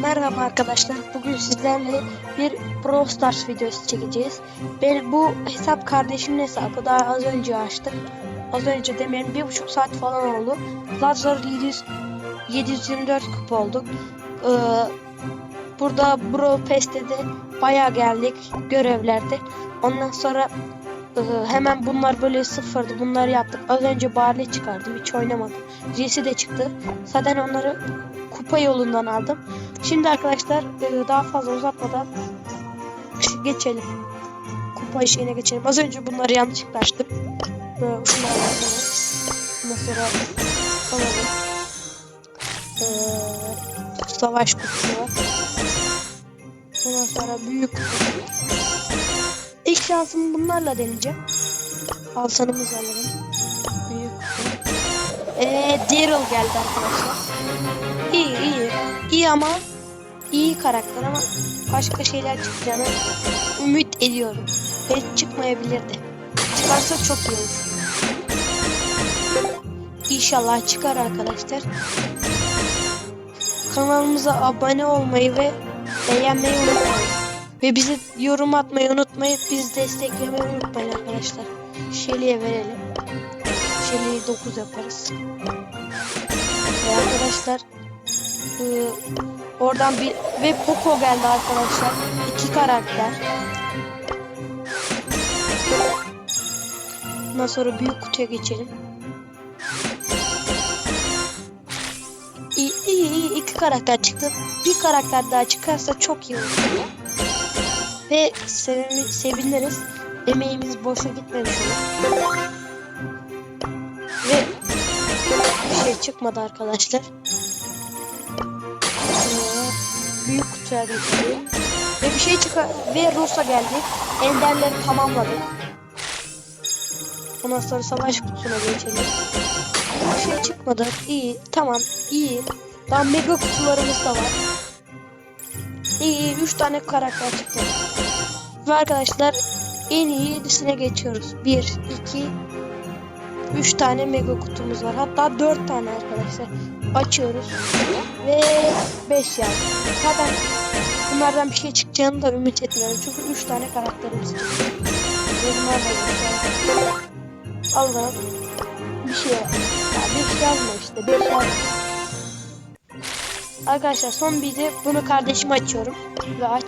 Merhaba arkadaşlar. Bugün sizlerle bir Brawl Stars videosu çekeceğiz. Ben bu hesap kardeşimin hesabı daha az önce açtım. Az önce demeyelim bir buçuk saat falan oldu. Zar 700 724 kupa olduk. Ee, burada Brawl Pass'te de bayağı geldik görevlerde. Ondan sonra e, hemen bunlar böyle sıfırdı. Bunları yaptık. Az önce Barley çıkardım. Hiç oynamadım. Jesse de çıktı. Zaten onları kupa yolundan aldım. Şimdi arkadaşlar e, daha fazla uzatmadan geçelim. Kupa işine geçelim. Az önce bunları yanlışlıkla açtım. Sonra alalım. Ee, savaş kutusu var. Ondan sonra büyük kutu. İlk şansımı bunlarla deneyeceğim. Alsanımızı alalım. Büyük. Eee Daryl geldi arkadaşlar. İyi iyi. İyi ama iyi karakter ama başka şeyler çıkacağını ümit ediyorum. Ve çıkmayabilirdi. Çıkarsa çok iyi olur. İnşallah çıkar arkadaşlar. Kanalımıza abone olmayı ve beğenmeyi unutmayın. Ve bizi yorum atmayı unutmayın. Biz desteklemeyi unutmayın arkadaşlar. Şeli'ye verelim. Şeli'yi 9 yaparız. Ve arkadaşlar ee, oradan bir ve Poco geldi arkadaşlar. İki karakter. Ondan sonra büyük kutuya geçelim. İyi, iyi, iyi. iki karakter çıktı. Bir karakter daha çıkarsa çok iyi olur. Ve sevimi, seviniriz. Emeğimiz boşa gitmemiş olur. Ve bir şey çıkmadı arkadaşlar. Büyük kutuya geçelim. Ve bir şey çıkar ve Rosa geldi. Enderleri tamamladık. Ondan sonra savaş kutusuna geçelim. Bir şey çıkmadı. İyi. Tamam. iyi. Daha mega kutularımız da var. İyi. iyi. Üç tane karakter çıktı. Ve arkadaşlar en iyi yedisine geçiyoruz. Bir, iki, üç tane mega kutumuz var. Hatta dört tane arkadaşlar. Açıyoruz. Ve 5 yani. Zaten bunlardan bir şey çıkacağını da ümit etmiyorum. Çünkü 3 tane karakterimiz çıktı. Allah'ım. Bir şey. Ya 5 yazma işte. 5 yazma. Arkadaşlar son bir de bunu kardeşime açıyorum. Ve aç.